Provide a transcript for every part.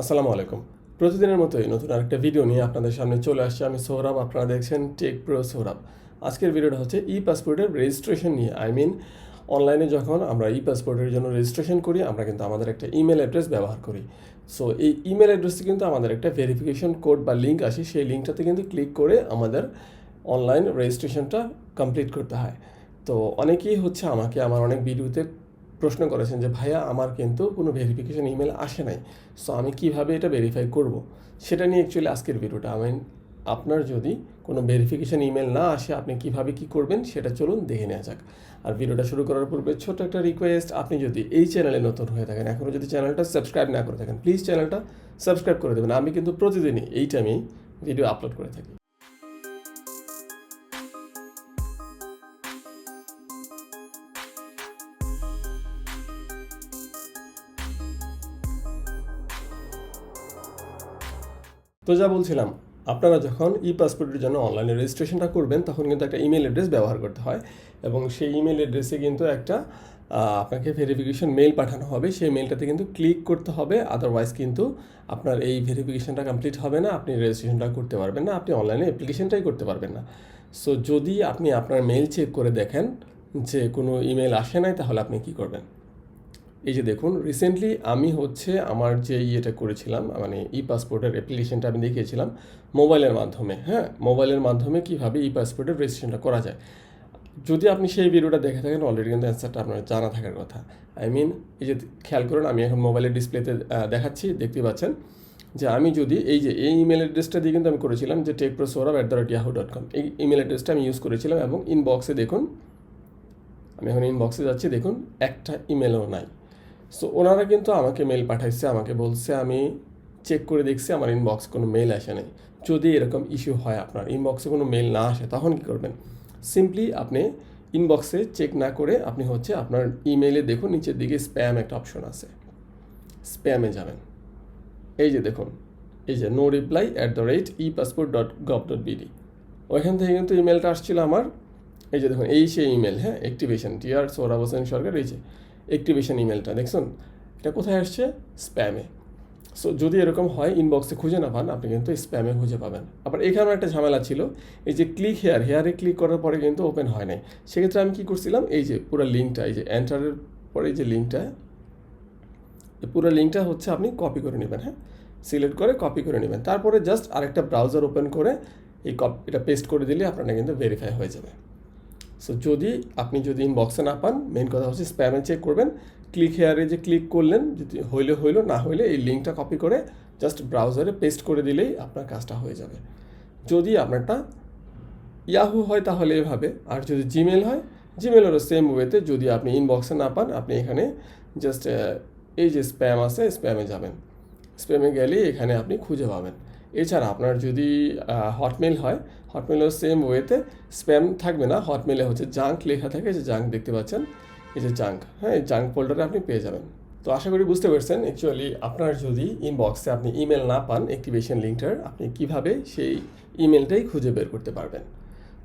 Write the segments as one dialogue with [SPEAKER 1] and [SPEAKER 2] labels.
[SPEAKER 1] আসসালামু আলাইকুম। প্রতিদিনের মতোই নতুন আরেকটা ভিডিও নিয়ে আপনাদের সামনে চলে আসছে আমি সৌরভ। আপনারা দেখছেন টেক প্রো সৌরভ। আজকের ভিডিওটা হচ্ছে ই পাসপোর্টের রেজিস্ট্রেশন নিয়ে। আই মিন অনলাইনে যখন আমরা ই পাসপোর্টের জন্য রেজিস্ট্রেশন করি, আমরা কিন্তু আমাদের একটা ইমেল অ্যাড্রেস ব্যবহার করি। সো এই ইমেল অ্যাড্রেসে কিন্তু আমাদের একটা ভেরিফিকেশন কোড বা লিঙ্ক আসে। সেই লিঙ্কটাতে কিন্তু ক্লিক করে আমাদের অনলাইন রেজিস্ট্রেশনটা কমপ্লিট করতে হয়। তো অনেকেই হচ্ছে আমাকে, আমার অনেক ভিডিওতে প্রশ্ন করেছেন যে, ভাইয়া, আমার কিন্তু কোনো ভেরিফিকেশন ইমেল আসে নাই সো আমি কীভাবে এটা ভেরিফাই করব? সেটা নিয়ে অ্যাকচুয়ালি আজকের ভিডিওটা। আমি আপনার যদি কোনো ভেরিফিকেশান ইমেল না আসে, আপনি কীভাবে কি করবেন সেটা চলুন দেখে নেওয়া যাক। আর ভিডিওটা শুরু করার পূর্বে ছোট্ট একটা রিকোয়েস্ট আপনি যদি এই চ্যানেলে নতুন হয়ে থাকেন এখনও যদি চ্যানেলটা সাবস্ক্রাইব না করে থাকেন প্লিজ চ্যানেলটা সাবস্ক্রাইব করে দেবেন। আমি কিন্তু প্রতিদিনই এই টাইমেই ভিডিও আপলোড করে থাকি। তো যা বলছিলাম, আপনারা যখন ই পাসপোর্টের জন্য অনলাইনে রেজিস্ট্রেশনটা করবেন, তখন কিন্তু একটা ইমেল অ্যাড্রেস ব্যবহার করতে হয় এবং সেই ইমেল অ্যাড্রেসে কিন্তু একটা আপনাকে ভেরিফিকেশন মেল পাঠানো হবে। সেই মেলটাতে কিন্তু ক্লিক করতে হবে আদারওয়াইজ কিন্তু আপনার এই ভেরিফিকেশনটা কমপ্লিট হবে না, আপনি রেজিস্ট্রেশনটা করতে পারবেন না, আপনি অনলাইনে অ্যাপ্লিকেশনটাই করতে পারবেন না। সো যদি আপনি আপনার মেল চেক করে দেখেন যে কোনো ইমেল আসে নাই, তাহলে আপনি কি করবেন? এই যে দেখুন রিসেন্টলি আমি হচ্ছে আমার যে ইয়েটা করেছিলাম মানে ই পাসপোর্টের অ্যাপ্লিকেশনটা আমি দেখিয়েছিলাম মোবাইলের মাধ্যমে হ্যাঁ? মোবাইলের মাধ্যমে কীভাবে ই পাসপোর্টের রেজিস্ট্রেশনটা করা যায়। যদি আপনি সেই ভিডিওটা দেখে থাকেন অলরেডি কিন্তু অ্যান্সারটা আপনার জানা থাকার কথা। আই মিন এই যে খেয়াল করুন, আমি এখন মোবাইলের ডিসপ্লেতে দেখাচ্ছি দেখতে পাচ্ছেন যে আমি যদি এই যে, এই ইমেল অ্যাড্রেসটা দিয়ে কিন্তু আমি করেছিলাম যে tech pro Sourav at the rate Yahoo dot com এই ইমেল অ্যাড্রেসটা আমি ইউজ করেছিলাম এবং ইনবক্সে দেখুন, আমি এখন ইনবক্সে যাচ্ছি, দেখুন, একটা ইমেলও নাই। সো ওনারা কিন্তু আমাকে মেল পাঠাইছে, আমাকে বলছে, আমি চেক করে দেখছি, আমার ইনবক্স কোনো মেল আসে নাই। যদি এরকম ইস্যু হয় আপনার ইনবক্সে কোনো মেল না আসে, তখন কী করবেন? সিম্পলি আপনি ইনবক্সে চেক না করে আপনি হচ্ছে আপনার ইমেইলে দেখুন, নিচের দিকে স্প্যাম একটা অপশন আছে। স্প্যামে যাবেন। এই যে দেখুন, এই যে no reply at the rate e passport dot gov dot BD ওইখান থেকে কিন্তু ইমেলটা আসছিল আমার। এই যে দেখুন, এই সেই ইমেল হ্যাঁ অ্যাক্টিভেশন টিআর সৌরভ হোসেন সরকার, এই যে। অ্যাক্টিভেশন ইমেলটা দেখছেন? এটা কোথায় আসছে? স্প্যামে সো যদি এরকম হয় ইনবক্সে খুঁজে না পান, আপনি কিন্তু স্প্যামে খুঁজে পাবেন। আবার এখানেও একটা ঝামেলা ছিল, এই যে ক্লিক হেয়ার হেয়ারে ক্লিক করার পরে কিন্তু ওপেন হয় নাই। সেক্ষেত্রে আমি কী করছিলাম, এই যে পুরো লিঙ্কটা এই যে এন্টারের পরে যে লিঙ্কটা পুরো লিঙ্কটা হচ্ছে আপনি কপি করে নেবেন হ্যাঁ? সিলেক্ট করে কপি করে নেবেন। তারপরে জাস্ট আরেকটা ব্রাউজার ওপেন করে এই কপ এটা পেস্ট করে দিলে আপনার কিন্তু ভেরিফাই হয়ে যাবে। সো যদি আপনি যদি ইনবক্সে না পান মেন কথা হচ্ছে স্প্যামে চেক করবেন। ক্লিক হেয়ারে যে ক্লিক করলেন, যদি হইলে হইল, না হইলে এই লিঙ্কটা কপি করে জাস্ট ব্রাউজারে পেস্ট করে দিলেই আপনার কাজটা হয়ে যাবে। যদি আপনারটা ইয়াহু হয় তাহলে এভাবে, আর যদি জিমেল হয় জিমেলেরও সেম ওয়েতে যদি আপনি ইনবক্সে না পান, আপনি এখানে জাস্ট এই যে স্প্যাম আছে স্প্যামে যাবেন। স্প্যামে গেলেই এখানে আপনি খুঁজে পাবেন। এছাড়া আপনার যদি হটমেল হয় হটমেলের সেম ওয়েতে স্প্যাম থাকবে না। হটমেলে হচ্ছে জাঙ্ক লেখা থাকে যে জাঙ্ক দেখতে পাচ্ছেন, এই যে জাঙ্ক হ্যাঁ জাঙ্ক ফোল্ডারে আপনি পেয়ে যাবেন। তো আশা করি বুঝতে পারছেন অ্যাকচুয়ালি আপনার যদি ইনবক্সে আপনি ইমেল না পান অ্যাক্টিভেশন লিঙ্কটার আপনি কীভাবে সেই ইমেলটাই খুঁজে বের করতে পারবেন।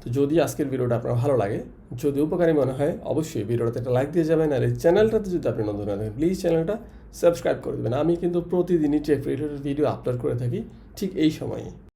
[SPEAKER 1] তো যদি আজকের ভিডিওটা আপনার ভালো লাগে, যদি উপকারী মনে হয়, অবশ্যই ভিডিওটাতে একটা লাইক দিয়ে যাবেন, আর এই চ্যানেলটাতে যদি আপনি নতুন থাকেন প্লিজ চ্যানেলটা সাবস্ক্রাইব করে দেবেন। আমি কিন্তু প্রতিদিনই টেক রিলেটেড ভিডিও আপলোড করে থাকি। ঠিক এই সময়ে।